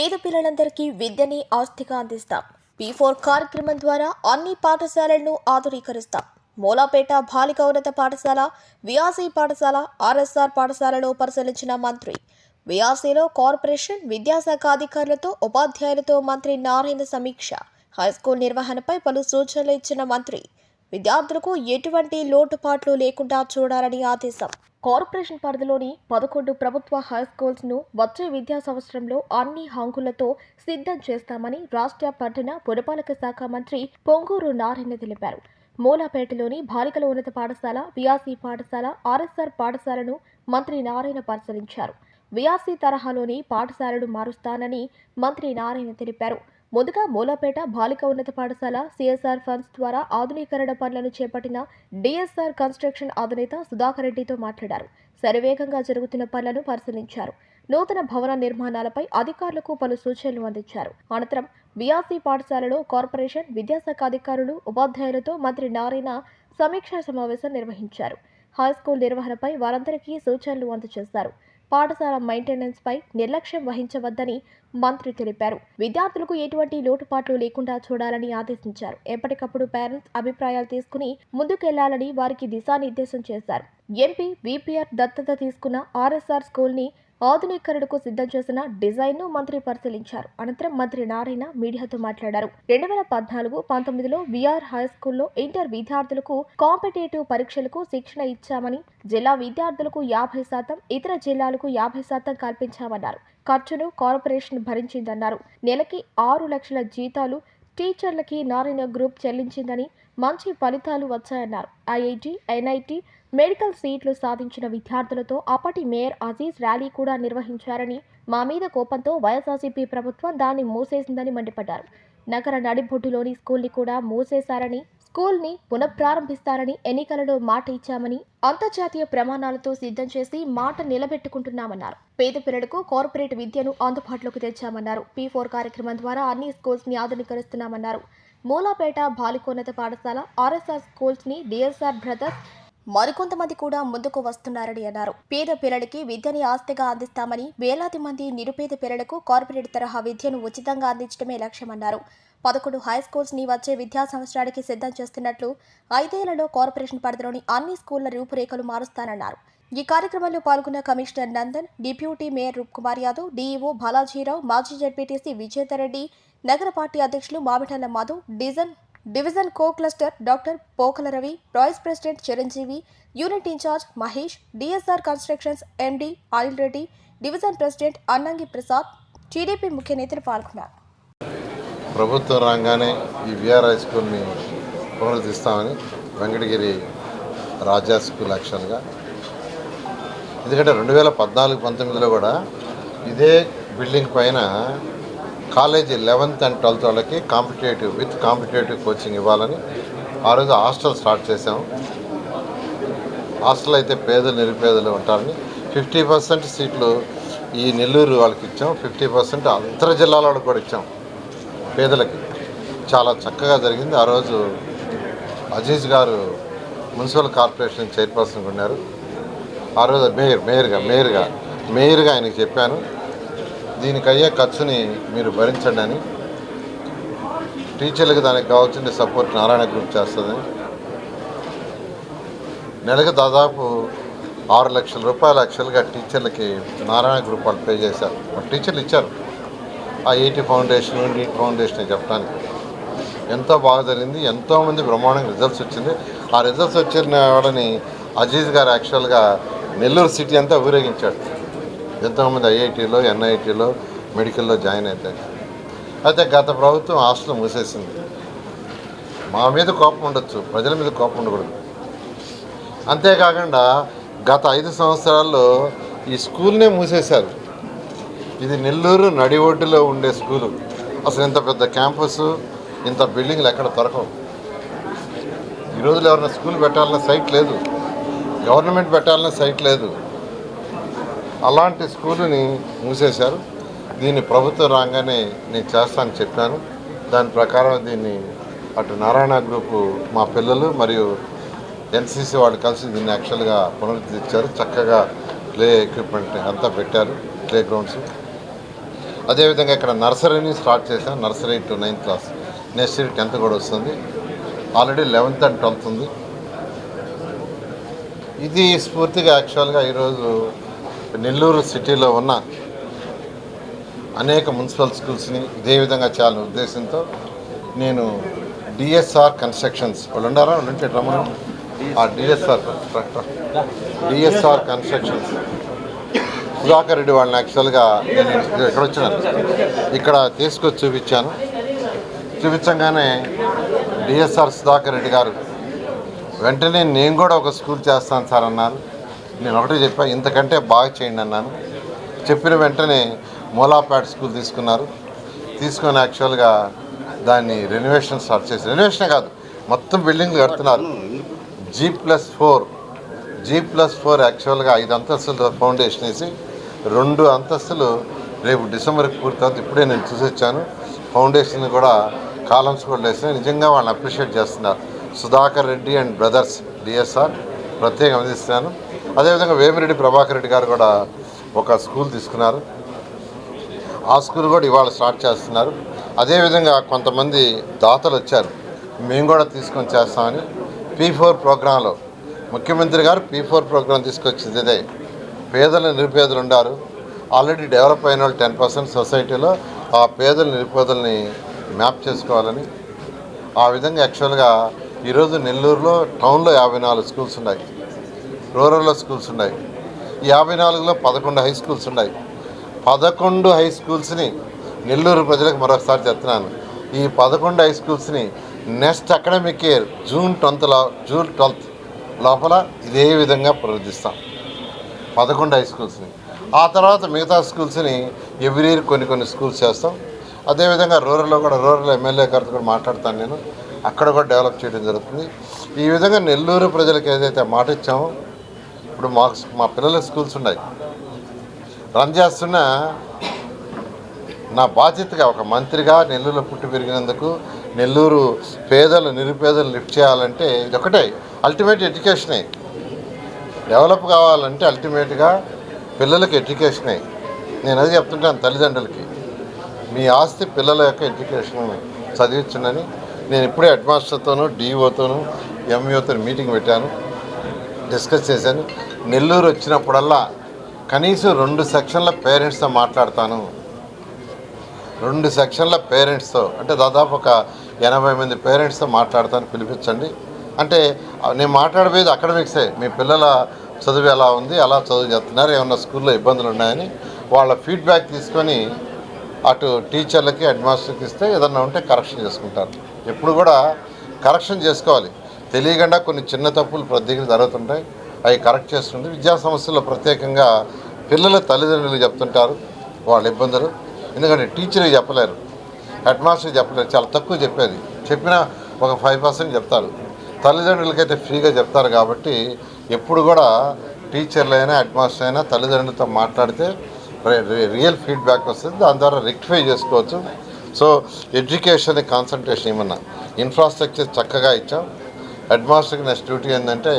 పేద పిల్లలందరికీ విద్యని ఆస్తిగా అందిస్తాం. పీ ఫోర్ కార్యక్రమం ద్వారా అన్ని పాఠశాలలను ఆధునీకరిస్తాం. మూలాపేట బాలిక ఉన్నత పాఠశాల వియాసీ పాఠశాల ఆర్ఎస్ఆర్ పాఠశాలలో పరిశీలించిన మంత్రి. వియాసీలో కార్పొరేషన్ విద్యాశాఖ అధికారులతో ఉపాధ్యాయులతో మంత్రి నారాయణ సమీక్ష. హైస్కూల్ నిర్వహణపై పలు సూచనలు ఇచ్చిన మంత్రి. విద్యార్థులకు ఎటువంటి లోటుపాట్లు లేకుండా చూడాలని ఆదేశం. కార్పొరేషన్ పరిధిలోని పదకొండు ప్రభుత్వ హై స్కూల్స్ను వచ్చే విద్యా సంవత్సరంలో అన్ని హంగులతో సిద్ధం చేస్తామని రాష్ట్ర పట్టణ పురపాలక శాఖ మంత్రి పొంగూరు నారాయణ తెలిపారు. మూలాపేటలోని బాలికల ఉన్నత పాఠశాల వియాసీ పాఠశాల ఆర్ఎస్ఆర్ పాఠశాలను మంత్రి నారాయణ పరిశీలించారు. విఆర్సీ తరహాలోని పాఠశాలను మారుస్తానని మంత్రి నారాయణ తెలిపారు. ముందుగా మూలాపేట బాలిక ఉన్నత పాఠశాల సిఎస్ఆర్ ఫండ్స్ ద్వారా ఆధునీకరణ పనులను చేపట్టిన డిఎస్ఆర్ కన్స్ట్రక్షన్ అధినేత సుధాకర్ రెడ్డితో మాట్లాడారు. శరవేగంగా జరుగుతున్న పనులను పరిశీలించారు. నూతన భవన నిర్మాణాలపై అధికారులకు పలు సూచనలు అందించారు. అనంతరం బిఆర్సీ పాఠశాలలో కార్పొరేషన్ విద్యాశాఖ అధికారులు ఉపాధ్యాయులతో మంత్రి నారాయణ సమీక్షా సమావేశం నిర్వహించారు. హైస్కూల్ నిర్వహణపై వారందరికీ సూచనలు అందజేశారు. పాఠశాల మెయింటెనెన్స్ పై నిర్లక్ష్యం వహించవద్దని మంత్రి తెలిపారు. విద్యార్థులకు ఎటువంటి లోటుపాట్లు లేకుండా చూడాలని ఆదేశించారు. ఎప్పటికప్పుడు పేరెంట్స్ అభిప్రాయాలు తీసుకుని ముందుకెళ్ళాలని వారికి దిశానిర్దేశం చేశారు. ఎంపీ విపిఆర్ దత్తత తీసుకున్న ఆర్ఎస్ఆర్ స్కూల్ని ఆధునీకరణకు సిద్ధం చేసిన డిజైన్ను మంత్రి పరిశీలించారు. అనంతరం మంత్రి నారాయణ మీడియాతో మాట్లాడారు. రెండు వేల పద్నాలుగు పంతొమ్మిదిలో విఆర్ హై స్కూల్లో ఇంటర్ విద్యార్థులకు కాంపిటేటివ్ పరీక్షలకు శిక్షణ ఇచ్చామని జిల్లా విద్యార్థులకు యాభై శాతం ఇతర జిల్లాలకు యాభై శాతం కల్పించామన్నారు. ఖర్చును కార్పొరేషన్ భరించిందన్నారు. నెలకి ఆరు లక్షల జీతాలు టీచర్లకి నారాయణ గ్రూప్ చెల్లించిందని మంచి ఫలితాలు వచ్చాయన్నారు. ఐఐటి ఎన్ఐటి మెడికల్ సీట్లు సాధించిన విద్యార్థులతో అప్పటి మేయర్ అజీజ్ ర్యాలీ కూడా నిర్వహించారని మా మీద కోపంతో వైఎస్ఆర్సీపీ ప్రభుత్వం దాన్ని మూసేసిందని మండిపడ్డారు. నగర నడిబొడ్డులోని స్కూల్ని కూడా మూసేశారని స్కూల్ని పునఃప్రారంభిస్తారని ఎన్నికలలో మాట ఇచ్చామని అంతర్జాతీయ ప్రమాణాలతో సిద్ధం చేసి మాట నిలబెట్టుకుంటున్నామన్నారు. పేద పిల్లలకు కార్పొరేట్ విద్యను అందుబాటులోకి తెచ్చామన్నారు. పీ ఫోర్ కార్యక్రమం ద్వారా అన్ని స్కూల్స్ని ఆధునీకరిస్తున్నామన్నారు. మూలాపేట బాలికోన్నత పాఠశాల ఆర్ఎస్ఆర్ స్కూల్స్ని డిఎస్ఆర్ బ్రదర్స్ మరికొంతమంది కూడా ముందుకు వస్తున్నారని అన్నారు. పేద పిల్లలకి విద్యని ఆస్తిగా అందిస్తామని వేలాది మంది నిరుపేద పిల్లలకు కార్పొరేట్ తరహా విద్యను ఉచితంగా అందించడమే లక్ష్యమన్నారు. పదకొండు హై స్కూల్స్ని వచ్చే విద్యా సంవత్సరానికి సిద్ధం చేస్తున్నట్లు ఐదేళ్ళలో కార్పొరేషన్ పరిధిలోని అన్ని స్కూళ్ళ రూపురేఖలు మారుస్తానన్నారు. ఈ కార్యక్రమంలో పాల్గొన్న commissioner Nandan deputy mayor Roop Kumar Yadav DEO Balaji Rao మాజీ జడ్పీటీసీ విజేతారెడ్డి నగర పార్టీ అధ్యక్షులు Mamitalla Madhav డిజన్ division co cluster doctor Pokala Ravi vice president Chiranjeevi unit incharge Mahesh D S R constructions MD Anil Reddy division president Annangi Prasad TDP ముఖ్య నేతలు పాల్గొన్నారు. ప్రభుత్వం రాగానే ఈ VR high స్కూల్ని పునరుద్ధిస్తామని వెంకటగిరి రాజా స్కూల్ యాక్షన్గా. ఎందుకంటే రెండు వేల పద్నాలుగు పంతొమ్మిదిలో కూడా ఇదే బిల్డింగ్ పైన కాలేజీ లెవెన్త్ అండ్ ట్వెల్త్ వాళ్ళకి కాంపిటేటివ్ విత్ కాంపిటేటివ్ కోచింగ్ ఇవ్వాలని ఆ రోజు హాస్టల్ స్టార్ట్ చేసాము హాస్టల్ అయితే పేదలు నిరుపేదలు ఉంటారని ఫిఫ్టీ పర్సెంట్ సీట్లు ఈ నెల్లూరు వాళ్ళకి ఇచ్చాం ఫిఫ్టీ పర్సెంట్ అంతర్ జిల్లాల వాళ్ళకి కూడా ఇచ్చాం పేదలకి చాలా చక్కగా జరిగింది. ఆ రోజు అజీజ్ గారు మున్సిపల్ కార్పొరేషన్ చైర్పర్సన్గా ఉన్నారు. ఆ రోజు మేయర్ మేయర్గా మేయర్గా మేయర్గా ఆయనకి చెప్పాను. దీనికి అయ్యే ఖర్చుని మీరు భరించండి అని. టీచర్లకు దానికి కావాల్సిన సపోర్ట్ నారాయణ గ్రూప్ చేస్తుందని నెలకు దాదాపు ఆరు లక్షల రూపాయల యాక్చువల్గా టీచర్లకి నారాయణ గ్రూప్ వాళ్ళు పే చేశారు. మరి టీచర్లు ఇచ్చారు. ఆ ఎయిటీ ఫౌండేషన్ నీట్ ఫౌండేషన్ చెప్పడానికి. ఎంతో బాగా జరిగింది. ఎంతోమంది బ్రహ్మాండంగా రిజల్ట్స్ వచ్చింది. ఆ రిజల్ట్స్ వచ్చిన వాళ్ళని అజీజ్ గారు యాక్చువల్గా నెల్లూరు సిటీ అంతా ఊరేగించాడు. ఎంతోమంది ఐఐటీలో ఎన్ఐటీలో మెడికల్లో జాయిన్ అవుతారు. అయితే గత ప్రభుత్వం హాస్టల్ మూసేసింది. మా మీద కోపం ఉండొచ్చు ప్రజల మీద కోపం ఉండకూడదు. అంతేకాకుండా గత ఐదు సంవత్సరాల్లో ఈ స్కూల్నే మూసేశారు. ఇది నెల్లూరు నడి ఒడ్డులో ఉండే స్కూలు. అసలు ఇంత పెద్ద క్యాంపస్ ఇంత బిల్డింగ్లు ఎక్కడ దొరకవు. ఈ రోజులు ఎవరైనా స్కూల్ పెట్టాలన్న సైట్ లేదు. గవర్నమెంట్ పెట్టాలన్న సైట్ లేదు. అలాంటి స్కూలుని మూసేశారు. దీన్ని ప్రభుత్వం రాగానే నేను చేస్తానని చెప్పాను. దాని ప్రకారం దీన్ని అటు నారాయణ గ్రూపు మా పిల్లలు మరియు ఎన్సీసీ వాళ్ళు కలిసి దీన్ని యాక్చువల్గా పునరుద్ధరించారు. చక్కగా ప్లే ఎక్విప్మెంట్ అంతా పెట్టారు ప్లే గ్రౌండ్స్. అదేవిధంగా ఇక్కడ నర్సరీని స్టార్ట్ చేశాను. Nursery to ninth class. Next year tenth కూడా వస్తుంది. ఆల్రెడీ లెవెన్త్ అండ్ ట్వెల్త్ ఉంది. ఇది స్ఫూర్తిగా యాక్చువల్గా ఈరోజు నెల్లూరు సిటీలో ఉన్న అనేక మున్సిపల్ స్కూల్స్ని ఇదే విధంగా చేయాలనే ఉద్దేశంతో నేను డిఎస్ఆర్ కన్స్ట్రక్షన్స్ వాళ్ళు ఉండారా? వాళ్ళు ఉంటే రమ్మను ఆ D S R D S R constructions. Sudhakar Reddy వాళ్ళని యాక్చువల్గా నేను ఇక్కడ వచ్చినాను. ఇక్కడ తీసుకొచ్చి చూపించాను. చూపించగానే డిఎస్ఆర్ సుధాకర్ రెడ్డి గారు వెంటనే నేను కూడా ఒక స్కూల్ చేస్తాను సార్ అన్నారు. నేను ఒకటే చెప్పా ఇంతకంటే బాగా చేయండి అన్నాను. చెప్పిన వెంటనే మూలాపేట స్కూల్ తీసుకున్నారు. తీసుకొని యాక్చువల్గా దాన్ని రెనోవేషన్ స్టార్ట్ చేసి రెనోవేషన్ కాదు మొత్తం బిల్డింగ్లు కడుతున్నారు. G plus four G plus four యాక్చువల్గా ఐదు అంతస్తులు ఫౌండేషన్ వేసి రెండు అంతస్తులు రేపు డిసెంబర్కి పూర్తవుతుంది ఇప్పుడే నేను చూసి వచ్చాను. ఫౌండేషన్ కూడా కాలమ్స్ కూడా వేసిన నిజంగా వాళ్ళని అప్రిషియేట్ చేస్తున్నారు. Sudhakar Reddy and brothers D S R ప్రత్యేకంగా అందిస్తున్నాను అదేవిధంగా వేమిరెడ్డి ప్రభాకర్ రెడ్డి గారు కూడా ఒక స్కూల్ తీసుకున్నారు. ఆ స్కూల్ కూడా ఇవాళ స్టార్ట్ చేస్తున్నారు. అదేవిధంగా కొంతమంది దాతలు వచ్చారు. మేము కూడా తీసుకొని చేస్తామని పీ ఫోర్ ప్రోగ్రాంలో ముఖ్యమంత్రి గారు పీ ఫోర్ ప్రోగ్రాం తీసుకొచ్చింది. ఇదే పేదలు నిరుపేదలు ఉన్నారు ఆల్రెడీ డెవలప్ అయిన వాళ్ళు టెన్ పర్సెంట్ సొసైటీలో ఆ పేదల నిరుపేదల్ని మ్యాప్ చేసుకోవాలని ఆ విధంగా యాక్చువల్గా ఈరోజు నెల్లూరులో టౌన్లో యాభై నాలుగు స్కూల్స్ ఉన్నాయి. రూరల్లో స్కూల్స్ ఉన్నాయి. యాభై నాలుగులో పదకొండు హై స్కూల్స్ ఉన్నాయి. పదకొండు హై స్కూల్స్ని నెల్లూరు ప్రజలకు మరొకసారి చెప్తున్నాను. ఈ పదకొండు హై స్కూల్స్ని next academic year June tenth June twelfth లోపల ఇదే విధంగా ప్రవర్తిస్తాం పదకొండు హై స్కూల్స్ని ఆ తర్వాత మిగతా స్కూల్స్ని ఎవ్రీ ఇయర్ కొన్ని కొన్ని స్కూల్స్ చేస్తాం. అదేవిధంగా రూరల్లో కూడా రూరల్ ఎమ్మెల్యే గారితో కూడా మాట్లాడతాను నేను. అక్కడ కూడా డెవలప్ చేయడం జరుగుతుంది. ఈ విధంగా నెల్లూరు ప్రజలకు ఏదైతే మాట ఇచ్చామో ఇప్పుడు మా మా పిల్లల స్కూల్స్ ఉన్నాయి. రన్ చేస్తున్న నా బాధ్యతగా ఒక మంత్రిగా నెల్లూరులో పుట్టి పెరిగినందుకు నెల్లూరు పేదలు నిరుపేదలు లిఫ్ట్ చేయాలంటే ఇది ఒకటే. అల్టిమేట్ ఎడ్యుకేషనే. డెవలప్ కావాలంటే అల్టిమేట్గా పిల్లలకి ఎడ్యుకేషనే. నేను అది చెప్తుంటాను తల్లిదండ్రులకి. మీ ఆస్తి పిల్లల యొక్క ఎడ్యుకేషన్ చదివించుండని నేను ఇప్పుడే హెడ్ మాస్టర్తోనూ డిఓతోనూ ఎంఈఓతో మీటింగ్ పెట్టాను. డిస్కస్ చేశాను. నెల్లూరు వచ్చినప్పుడల్లా కనీసం రెండు సెక్షన్ల పేరెంట్స్తో మాట్లాడతాను. రెండు సెక్షన్ల పేరెంట్స్తో అంటే దాదాపు ఒక ఎనభై మంది పేరెంట్స్తో మాట్లాడతాను పిలిపించండి. అంటే నేను మాట్లాడబోయేది అకాడమిక్సే. మీ పిల్లల చదువు ఎలా ఉంది అలా చదువు చెప్తున్నారు ఏమన్నా స్కూల్లో ఇబ్బందులు ఉన్నాయని వాళ్ళ ఫీడ్బ్యాక్ తీసుకొని అటు టీచర్లకి హెడ్ మాస్టర్కి ఇస్తే ఏదన్నా ఉంటే కరెక్షన్ చేసుకుంటారు ఎప్పుడు కూడా కరెక్షన్ చేసుకోవాలి. తెలియకుండా కొన్ని చిన్న తప్పులు ప్రతి దగ్గర జరుగుతుంటాయి. అవి కరెక్ట్ చేస్తుంది. విద్యా సంస్థల్లో ప్రత్యేకంగా పిల్లల తల్లిదండ్రులు చెప్తుంటారు. వాళ్ళ ఇబ్బందులు. ఎందుకంటే టీచర్కి చెప్పలేరు. హెడ్ చెప్పలేరు. చాలా తక్కువ చెప్పేది. చెప్పినా ఒక ఫైవ్ పర్సెంట్ చెప్తారు. తల్లిదండ్రులకైతే ఫ్రీగా చెప్తారు కాబట్టి ఎప్పుడు కూడా టీచర్లు అయినా హెడ్ మాస్టర్ అయినా తల్లిదండ్రులతో మాట్లాడితే రి- రియల్ ఫీడ్బ్యాక్ వస్తుంది. దాని ద్వారా రెక్టిఫై చేసుకోవచ్చు. సో ఎడ్యుకేషన్ కాన్సన్ట్రేషన్ ఏమన్నా. ఇన్ఫ్రాస్ట్రక్చర్ చక్కగా ఇచ్చాం. హెడ్ మాస్టర్కి నెక్స్ట్ డ్యూటీ ఏంటంటే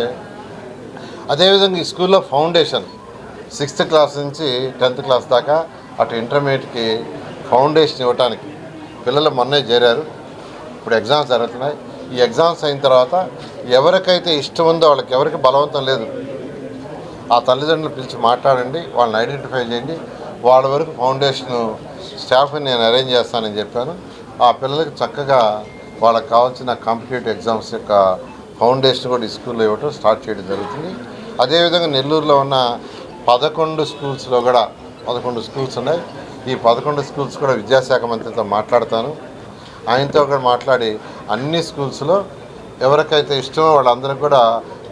అదేవిధంగా ఈ స్కూల్లో ఫౌండేషన్ సిక్స్త్ క్లాస్ నుంచి టెన్త్ క్లాస్ దాకా అటు ఇంటర్మీడియట్కి ఫౌండేషన్ ఇవ్వటానికి పిల్లలు మొన్నే చేరారు. ఇప్పుడు ఎగ్జామ్స్ జరుగుతున్నాయి. ఈ ఎగ్జామ్స్ అయిన తర్వాత ఎవరికైతే ఇష్టం ఉందో వాళ్ళకి ఎవరికి బలవంతం లేదు ఆ తల్లిదండ్రులు పిలిచి మాట్లాడండి వాళ్ళని ఐడెంటిఫై చేయండి. వాళ్ళ వరకు ఫౌండేషన్ స్టాఫ్ని నేను అరేంజ్ చేస్తానని చెప్పాను. ఆ పిల్లలకి చక్కగా వాళ్ళకి కావాల్సిన కాంపిటేటివ్ ఎగ్జామ్స్ యొక్క ఫౌండేషన్ కూడా ఈ స్కూల్లో ఇవ్వటం స్టార్ట్ చేయడం జరుగుతుంది. అదేవిధంగా నెల్లూరులో ఉన్న పదకొండు స్కూల్స్లో కూడా పదకొండు స్కూల్స్ ఉన్నాయి. ఈ పదకొండు స్కూల్స్ కూడా విద్యాశాఖ మంత్రితో మాట్లాడతాను. ఆయనతో కూడా మాట్లాడి అన్ని స్కూల్స్లో ఎవరికైతే ఇష్టమో వాళ్ళందరికీ కూడా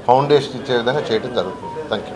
ఫౌండేషన్ ఇచ్చే విధంగా చేయడం జరుగుతుంది. Thank you